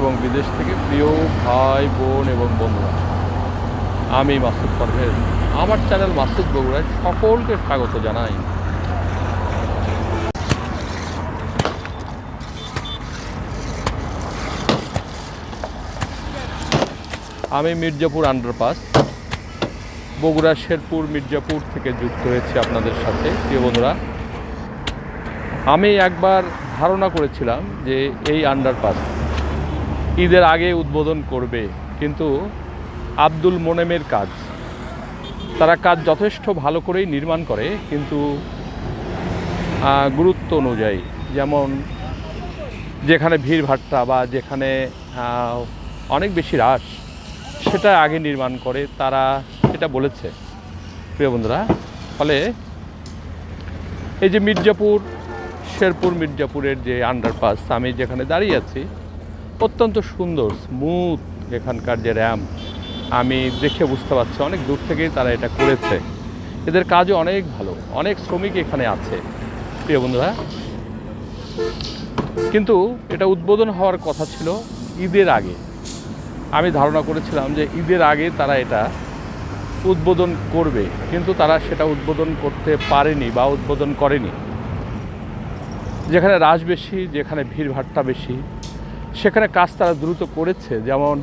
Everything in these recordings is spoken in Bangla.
এবং বিদেশ থেকে প্রিয় ভাই, বোন এবং বন্ধুরা, আমি মাসুদ পারভেজ। আমার চ্যানেল মাসুদ বগুড়ায় সকলকে স্বাগত জানাই। আমি মির্জাপুর আন্ডারপাস বগুড়া শেরপুর মির্জাপুর থেকে যুক্ত হয়েছি আপনাদের সাথে। প্রিয় বন্ধুরা, আমি একবার ধারণা করেছিলাম যে এই আন্ডারপাস ঈদের আগে উদ্বোধন করবে, কিন্তু আব্দুল মোনেমের কাজ। তারা কাজ যথেষ্ট ভালো করেই নির্মাণ করে, কিন্তু গুরুত্ব অনুযায়ী, যেমন যেখানে ভিড় ভাট্টা বা যেখানে অনেক বেশি হ্রাস সেটা আগে নির্মাণ করে তারা এটা বলেছে। প্রিয় বন্ধুরা, ফলে এই যে মির্জাপুর, শেরপুর মির্জাপুরের যে আন্ডারপাস আমি যেখানে দাঁড়িয়ে আছি অত্যন্ত সুন্দর স্মুথ এখানকার যে র্যাম আমি দেখে বুঝতে পারছি অনেক দূর থেকেই তারা এটা করেছে। এদের কাজও অনেক ভালো, অনেক শ্রমিক এখানে আছে। প্রিয় বন্ধুরা, কিন্তু এটা উদ্বোধন হওয়ার কথা ছিল ঈদের আগে। আমি ধারণা করেছিলাম যে ঈদের আগে তারা এটা উদ্বোধন করবে, কিন্তু তারা সেটা উদ্বোধন করতে পারেনি বা উদ্বোধন করেনি। যেখানে রাশ বেশি, যেখানে ভিড়ভাট্টা বেশি সেখানে কাজ তারা দ্রুত করেছে, যেমন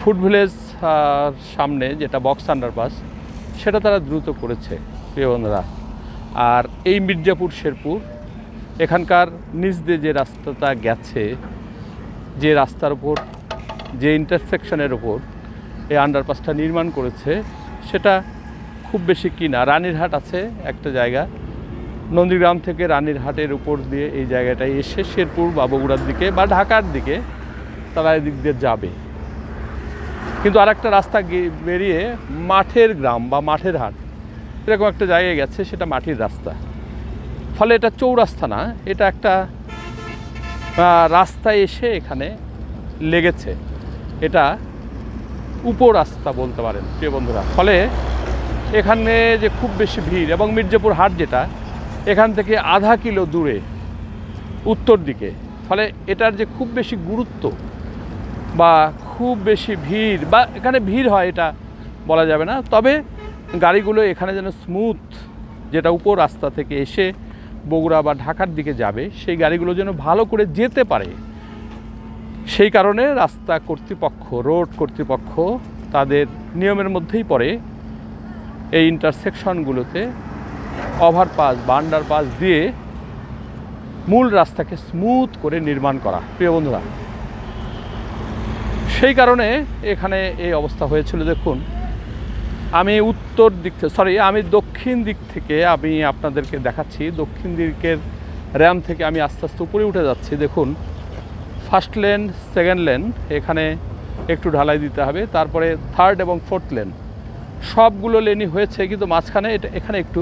ফুড ভিলেজ সামনে যেটা বক্স আন্ডারপাস সেটা তারা দ্রুত করেছে, প্রিয় বন্ধুরা। আর এই মির্জাপুর শেরপুর, এখানকার নিচ দিয়ে যে রাস্তাটা গেছে, যে রাস্তার উপর, যে ইন্টারসেকশনের ওপর এই আন্ডারপাসটা নির্মাণ করেছে, সেটা খুব বেশি কিনা। রানীরহাট আছে একটা জায়গা নন্দীগ্রাম থেকে রানীরহাটের উপর দিয়ে এই জায়গাটায় এসে শেরপুর বা বগুড়ার দিকে বা ঢাকার দিকে তারা এদিক দিয়ে যাবে। কিন্তু আরেকটা রাস্তা গিয়ে- বেরিয়ে মাঠের গ্রাম বা মাঠের হাট, এরকম একটা জায়গায় গেছে, সেটা মাটির রাস্তা। ফলে এটা চৌরাস্তা না, এটা একটা রাস্তায় এসে এখানে লেগেছে। এটা উপরাস্তা বলতে পারেন, প্রিয় বন্ধুরা। ফলে এখানে যে খুব বেশি ভিড়, এবং মির্জাপুর হাট যেটা এখান থেকে আধা কিলো দূরে, উত্তর দিকে। ফলে এটার যে খুব বেশি গুরুত্ব বা খুব বেশি ভিড়, বা এখানে ভিড় হয় এটা বলা যাবে না, তবে গাড়িগুলো এখানে যেন স্মুথ যেটা উপর রাস্তা থেকে এসে বগুড়া বা ঢাকার দিকে যাবে, সেই গাড়িগুলো যেন ভালো করে যেতে পারে। সেই কারণে রাস্তা কর্তৃপক্ষ, রোড কর্তৃপক্ষ তাদের নিয়মের মধ্যেই পড়ে এই ইন্টারসেকশনগুলোতে ওভারপাস বা আন্ডারপাস দিয়ে মূল রাস্তাকে স্মুথ করে নির্মাণ করা। প্রিয় বন্ধুরা, সেই কারণে এখানে এই অবস্থা হয়েছিল। দেখুন, আমি উত্তর দিক থেকে সরি আমি দক্ষিণ দিক থেকে আমি আপনাদেরকে দেখাচ্ছি। দক্ষিণ দিকের র্যাম থেকে আমি আস্তে আস্তে উপরে উঠে যাচ্ছি। দেখুন ফার্স্ট লেন সেকেন্ড লেন এখানে একটু ঢালাই দিতে হবে। তারপরে থার্ড এবং ফোর্থ লেন সবগুলো লেনই হয়েছে, কিন্তু মাঝখানে এটা, এখানে একটু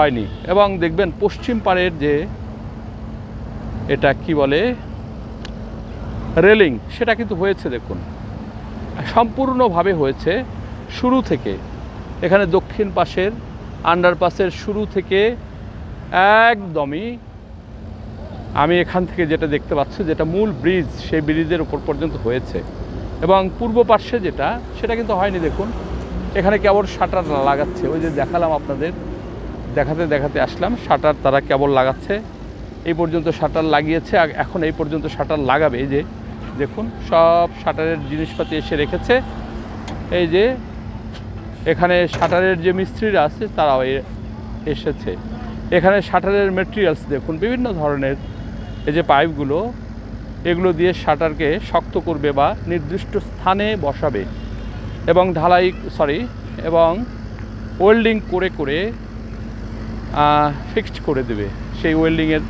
হয়নি। এবং দেখবেন পশ্চিম পাড়ের যে এটা কি বলে, রেলিং, সেটা কিন্তু হয়েছে দেখুন। সম্পূর্ণভাবে হয়েছে শুরু থেকে। এখানে দক্ষিণ পাশের, আন্ডারপাসের শুরু থেকে একদমই আমি এখান থেকে যেটা দেখতে পাচ্ছি, যেটা মূল ব্রিজ, সেই ব্রিজের উপর পর্যন্ত হয়েছে। এবং পূর্ব পার্শ্বে যেটা, সেটা কিন্তু হয়নি দেখুন। এখানে কেবল শাটার লাগাচ্ছে? ওই যে দেখালাম আপনাদের। দেখাতে দেখাতে আসলাম। শাটার তারা কেবল লাগাচ্ছে। এই পর্যন্ত শাটার লাগিয়েছে। আর এখন এই পর্যন্ত শাটার লাগাবে। এই যে, দেখুন, সব শাটারের জিনিসপাতি এসে রেখেছে। এই যে, এখানে শাটারের যে মিস্ত্রিরা আছে, তারাও এসেছে। এখানে শাটারের মেটেরিয়ালস দেখুন, বিভিন্ন ধরনের। এই যে পাইপগুলো, এগুলো দিয়ে শাটারকে শক্ত করবে বা নির্দিষ্ট স্থানে বসাবে। এবং ঢালাই সরি এবং ওয়েল্ডিং করে করে ফিক্সড করে দেবে। সেই ওয়েল্ডিংয়ের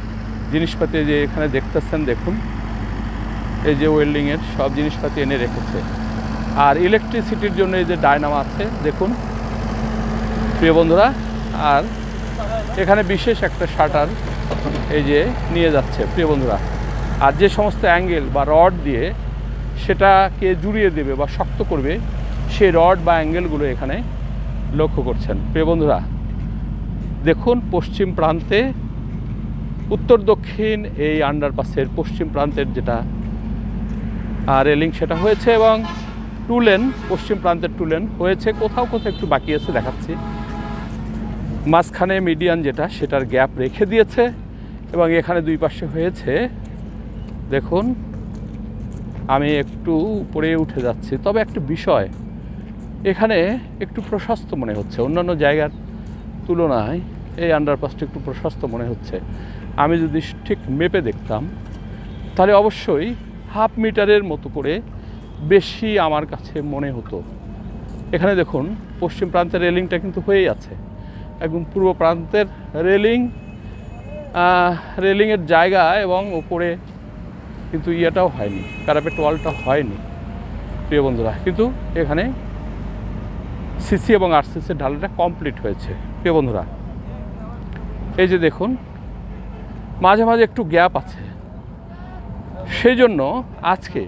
জিনিসপাতি যে এখানে দেখতেছেন, দেখুন। এই যে ওয়েল্ডিংয়ের সব জিনিসপাতি এনে রেখেছে। আর ইলেকট্রিসিটির জন্য এই যে ডায়নামা আছে, দেখুন। প্রিয় বন্ধুরা, আর এখানে বিশেষ একটা শাটার এই যে নিয়ে যাচ্ছে, প্রিয় বন্ধুরা। আর যে সমস্ত অ্যাঙ্গেল বা রড দিয়ে সেটাকে জুড়িয়ে দেবে বা শক্ত করবে, সেই রড বা অ্যাঙ্গেলগুলো এখানে লক্ষ্য করছেন। প্রিয় বন্ধুরা দেখুন, পশ্চিম প্রান্তে, উত্তর দক্ষিণ এই আন্ডারপাসের পশ্চিম প্রান্তের যেটা রেলিং সেটা হয়েছে এবং টু লেন পশ্চিম প্রান্তের টু লেন হয়েছে। কোথাও কোথাও একটু বাকি আছে, দেখাচ্ছি। মাঝখানে মিডিয়ান যেটা, সেটার গ্যাপ রেখে দিয়েছে এবং এখানে দুই পাশে হয়েছে, দেখুন, আমি একটু উপরে উঠে যাচ্ছি। তবে একটা বিষয়, এখানে একটু প্রশস্ত মনে হচ্ছে। অন্যান্য জায়গার তুলনায় এই আন্ডারপাসটা একটু প্রশস্ত মনে হচ্ছে। আমি যদি ঠিক মেপে দেখতাম, তাহলে অবশ্যই হাফ মিটারের মতো করে বেশি আমার কাছে মনে হতো। এখানে দেখুন, পশ্চিম প্রান্তের রেলিংটা কিন্তু হয়েই আছে। একদম পূর্ব প্রান্তের রেলিং রেলিংয়ের জায়গা এবং ওপরে কিন্তু ইয়েটাও হয়নি প্যারাপেট ওয়ালটা হয়নি, প্রিয় বন্ধুরা। কিন্তু এখানে সিসি এবং আরসিসির ঢালাটা কমপ্লিট হয়েছে। প্রিয় বন্ধুরা, এই যে দেখুন, মাঝে মাঝে একটু গ্যাপ আছে। সেই জন্য আজকে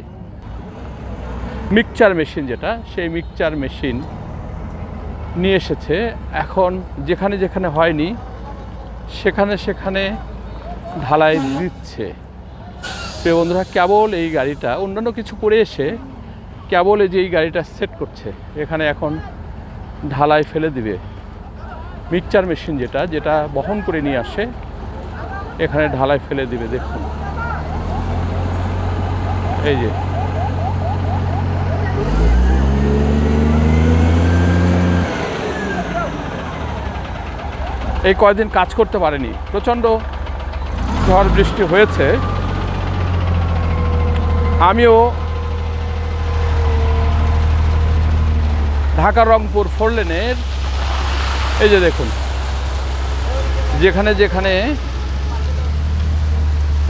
মিক্সচার মেশিন যেটা, সেই মিক্সচার মেশিন নিয়ে এসেছে। এখন যেখানে যেখানে হয়নি, সেখানে সেখানে ঢালাই দিচ্ছে। প্রিয় বন্ধুরা, কেবল এই গাড়িটা, অন্যান্য কিছু করে এসে কেবল এই যে এই গাড়িটা সেট করছে, এখানে এখন ঢালাই ফেলে দিবে। মিক্সচার মেশিন যেটা যেটা বহন করে নিয়ে আসে, এখানে ঢালাই ফেলে দিবে, দেখুন। এই যে। এই কয়দিন কাজ করতে পারেনি। প্রচণ্ড ঝড় বৃষ্টি হয়েছে। আমিও ঢাকা রংপুর ফোর লেনের এই যে দেখুন। যেখানে যেখানে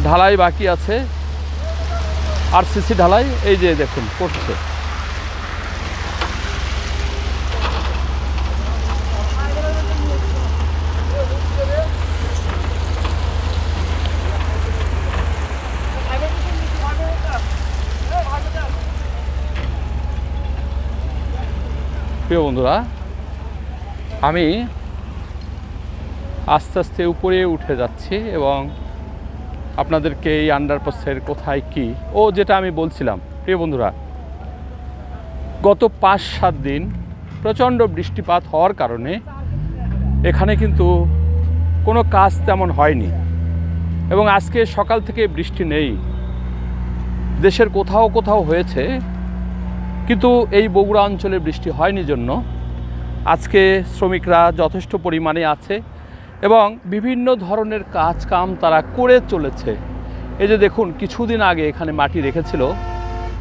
ঢালাই বাকি আছে আর সিসি ঢালাই, এই যে দেখুন, করছে। প্রিয় বন্ধুরা আমি আস্তে আস্তে উপরে উঠে যাচ্ছি এবং আপনাদেরকে এই আন্ডারপাসের কোথায় কি? ও, যেটা আমি বলছিলাম, প্রিয় বন্ধুরা, গত পাঁচ সাত দিন প্রচণ্ড বৃষ্টিপাত হওয়ার কারণে এখানে কিন্তু কোনো কাজ তেমন হয়নি এবং আজকে সকাল থেকে বৃষ্টি নেই। দেশের কোথাও কোথাও হয়েছে, কিন্তু এই বগুড়া অঞ্চলে বৃষ্টি হয়নি জন্য আজকে শ্রমিকরা যথেষ্ট পরিমাণে আছে এবং বিভিন্ন ধরনের কাজ কাম তারা করে চলেছে। এই যে দেখুন, কিছুদিন আগে এখানে মাটি রেখেছিল।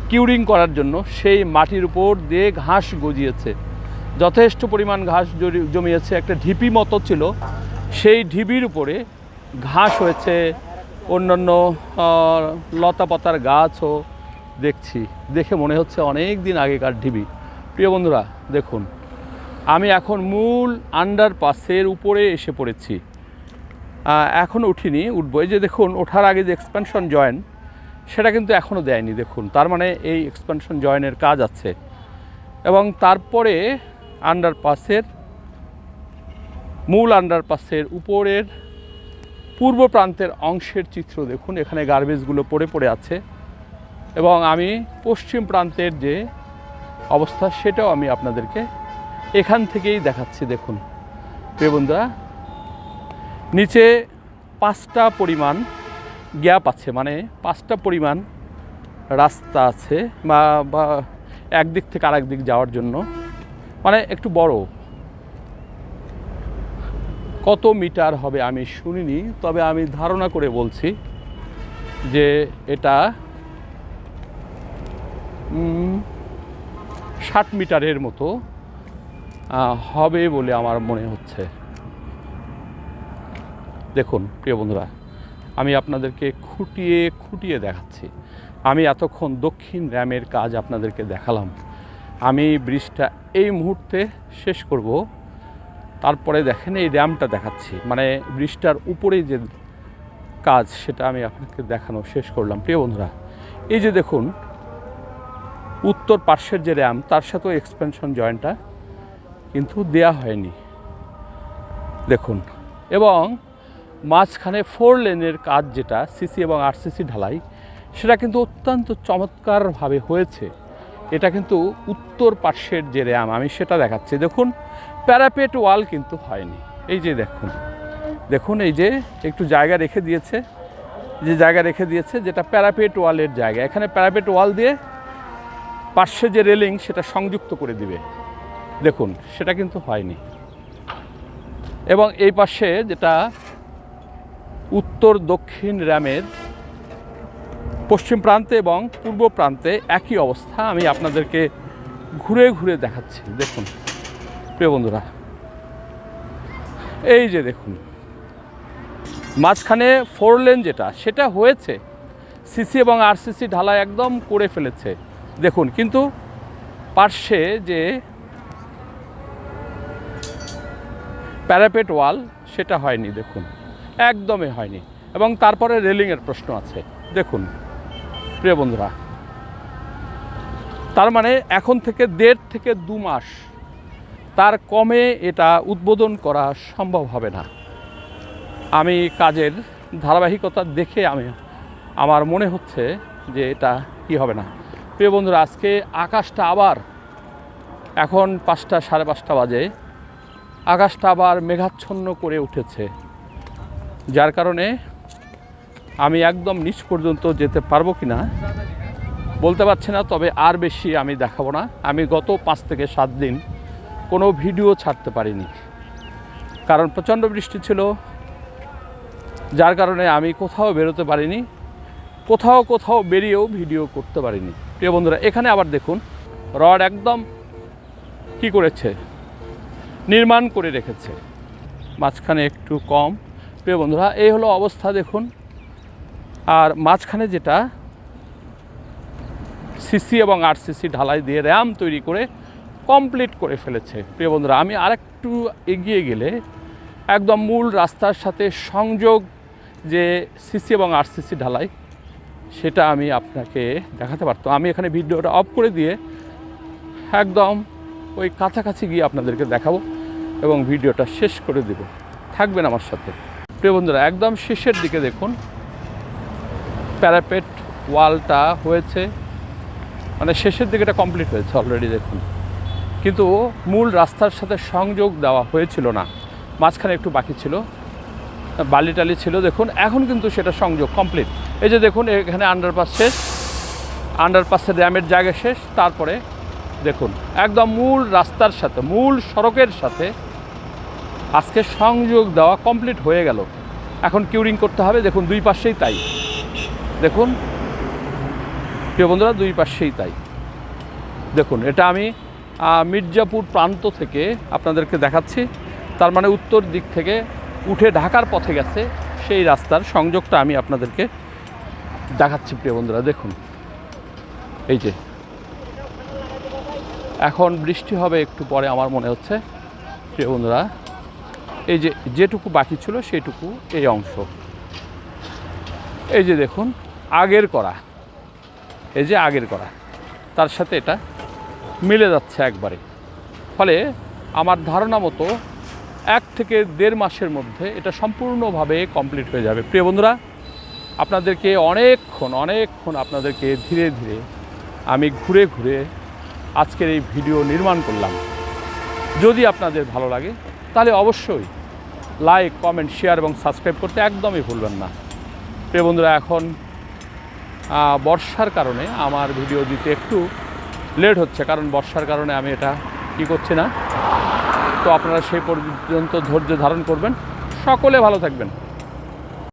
কিউরিং করার জন্য সেই মাটির উপর দিয়ে ঘাস গজিয়েছে। যথেষ্ট পরিমাণ ঘাস জমিয়েছে। একটা ঢিপি মতো ছিল। সেই ঢিবির উপরে ঘাস হয়েছে। অন্যান্য লতাপাতার গাছও দেখছি। দেখে মনে হচ্ছে অনেক দিন আগেকার ঢিবি। প্রিয় বন্ধুরা, দেখুন। আমি এখন মূল আন্ডারপাসের উপরে এসে পড়েছি। আহ, এখনও উঠিনি উঠবো। এই যে দেখুন ওঠার আগে যে এক্সপেনশন জয়েন সেটা কিন্তু এখনও দেয়নি দেখুন। তার মানে এই এক্সপেনশন জয়েনের কাজ আছে। এবং তারপরে আন্ডারপাসের মূল আন্ডারপাসের উপরের পূর্ব প্রান্তের অংশের চিত্র দেখুন এখানে গার্বেজগুলো পড়ে পড়ে আছে। এবং আমি পশ্চিম প্রান্তের যে অবস্থা সেটাও আমি আপনাদেরকে এখান থেকেই দেখাচ্ছি, দেখুন। প্রিয় বন্ধুরা, নিচে পাঁচটা পরিমাণ গ্যাপ আছে মানে পাঁচটা পরিমাণ রাস্তা আছে, বা বা একদিক থেকে আরেক দিক যাওয়ার জন্য। মানে একটু বড়। কত মিটার হবে আমি শুনিনি, তবে আমি ধারণা করে বলছি যে এটা ষাট মিটারের মতো। হবে বলে আমার মনে হচ্ছে। দেখুন, প্রিয় বন্ধুরা, আমি আপনাদেরকে খুঁটিয়ে খুঁটিয়ে দেখাচ্ছি। আমি এতক্ষণ দক্ষিণ র্যামের কাজ আপনাদেরকে দেখালাম। আমি ব্রিজটা এই মুহূর্তে শেষ করব। তারপরে দেখেন এই র্যামটা দেখাচ্ছি। মানে ব্রিজটার উপরে যে কাজ, সেটা আমি আপনাকে দেখানো, শেষ করলাম। প্রিয় বন্ধুরা, এই যে দেখুন, উত্তর পার্শ্বের যে র্যাম তার সাথেও এক্সপেনশন জয়েন্টটা কিন্তু দেয়া হয়নি। দেখুন, এবং মাঝখানে ফোর লেনের কাজ যেটা সিসি এবং আরসিসি ঢালাই, সেটা কিন্তু অত্যন্ত চমৎকারভাবে হয়েছে। এটা কিন্তু উত্তর পার্শ্বের যে র্যাম, আমি সেটা দেখাচ্ছি। দেখুন প্যারাপেট ওয়াল কিন্তু হয়নি। এই যে দেখুন দেখুন এই যে একটু জায়গা রেখে দিয়েছে, যে জায়গা রেখে দিয়েছে, যেটা প্যারাপেট ওয়ালের জায়গা। এখানে প্যারাপেট ওয়াল দিয়ে পার্শ্বে যে রেলিং সেটা সংযুক্ত করে দিবে। দেখুন, সেটা কিন্তু হয়নি। এবং এই পাশে যেটা উত্তর দক্ষিণ র্যামের পশ্চিম প্রান্তে এবং পূর্ব প্রান্তে একই অবস্থা, আমি আপনাদেরকে ঘুরে ঘুরে দেখাচ্ছি। দেখুন, প্রিয় বন্ধুরা, এই যে দেখুন, মাঝখানে ফোর লেন যেটা, সেটা হয়েছে। সিসি এবং আরসিসি ঢালাই একদম করে ফেলেছে। দেখুন, কিন্তু পার্শ্বে যে প্যারাপেট ওয়াল, সেটা হয়নি, দেখুন। একদমই হয়নি। এবং তারপরে রেলিংয়ের প্রশ্ন আছে। দেখুন, প্রিয় বন্ধুরা, তার মানে এখন থেকে দেড় থেকে দু মাস, তার কমে এটা উদ্বোধন করা সম্ভব হবে না। আমি কাজের ধারাবাহিকতা দেখে আমি, আমার মনে হচ্ছে যে এটা কি হবে না। প্রিয় বন্ধুরা, আজকে আকাশটা আবার, এখন পাঁচটা সাড়ে পাঁচটা বাজে। আকাশটা আবার মেঘাচ্ছন্ন করে উঠেছে। যার কারণে আমি একদম নিচ পর্যন্ত যেতে পারব কি না বলতে পারছি না, তবে আর বেশি আমি দেখাবো না। আমি গত পাঁচ থেকে সাত দিন কোনো ভিডিও ছাড়তে পারিনি। কারণ প্রচণ্ড বৃষ্টি ছিল, যার কারণে আমি কোথাও বেরোতে পারিনি, কোথাও কোথাও বেরিয়েও ভিডিও করতে পারিনি। প্রিয় বন্ধুরা, এখানে আবার দেখুন, রড একদম কি করেছে? নির্মাণ করে রেখেছে। মাঝখানে একটু কম। প্রিয় বন্ধুরা, এই হলো অবস্থা, দেখুন। আর মাঝখানে যেটা সিসি এবং আরসিসি ঢালাই দিয়ে র্যাম তৈরি করে কমপ্লিট করে ফেলেছে। প্রিয় বন্ধুরা, আমি আরেকটু এগিয়ে গেলে একদম মূল রাস্তার সাথে সংযোগ যে সিসি এবং আর আরসিসি ঢালাই, সেটা আমি আপনাকে দেখাতে পারতাম। আমি এখানে ভিডিওটা অফ করে দিয়ে একদম ওই কাছাকাছি গিয়ে আপনাদেরকে দেখাবো এবং ভিডিওটা শেষ করে দেব। থাকবেন আমার সাথে। প্রিয় বন্ধুরা, একদম শেষের দিকে দেখুন। প্যারাপেট ওয়ালটা হয়েছে। মানে শেষের দিকে এটা কমপ্লিট হয়েছে অলরেডি দেখুন। কিন্তু মূল রাস্তার সাথে সংযোগ দেওয়া হয়েছিল না। মাঝখানে একটু বাকি ছিল। বালি টালি ছিল, দেখুন। এখন কিন্তু সেটা সংযোগ কমপ্লিট। এই যে দেখুন, এখানে আন্ডারপাস শেষ। আন্ডারপাসের র্যামের জায়গা শেষ। তারপরে দেখুন, একদম মূল রাস্তার সাথে, মূল সড়কের সাথে আজকে সংযোগ দেওয়া কমপ্লিট হয়ে গেল। এখন কিউরিং করতে হবে, দেখুন দুই পাশেই তাই। দেখুন, প্রিয় বন্ধুরা, দুই পাশেই তাই। দেখুন, এটা আমি মির্জাপুর প্রান্ত থেকে আপনাদেরকে দেখাচ্ছি। তার মানে উত্তর দিক থেকে উঠে ঢাকার পথে গেছে সেই রাস্তার সংযোগটা আমি আপনাদেরকে দেখাচ্ছি, প্রিয় বন্ধুরা, দেখুন। এই যে এখন বৃষ্টি হবে একটু পরে, আমার মনে হচ্ছে। প্রিয় বন্ধুরা, এই যে যেটুকু বাকি ছিল সেটুকু এই অংশ। এই যে দেখুন, আগের করা এই যে আগের করা তার সাথে এটা মিলে যাচ্ছে একবারে। ফলে আমার ধারণা মতো এক থেকে দেড় মাসের মধ্যে এটা সম্পূর্ণভাবে কমপ্লিট হয়ে যাবে। প্রিয় বন্ধুরা, আপনাদেরকে অনেকক্ষণ অনেকক্ষণ আপনাদেরকে ধীরে ধীরে আমি ঘুরে ঘুরে আজকের এই ভিডিও নির্মাণ করলাম। যদি আপনাদের ভালো লাগে, তাহলে অবশ্যই লাইক কমেন্ট শেয়ার এবং সাবস্ক্রাইব করতে একদমই ভুলবেন না। প্রিয় বন্ধুরা, এখন বর্ষার কারণে আমার ভিডিও দিতে একটু লেট হচ্ছে, কারণ বর্ষার কারণে আমি এটা কি করছি না। তো আপনারা সেই পর্যন্ত ধৈর্য ধারণ করবেন। সকলে ভালো থাকবেন।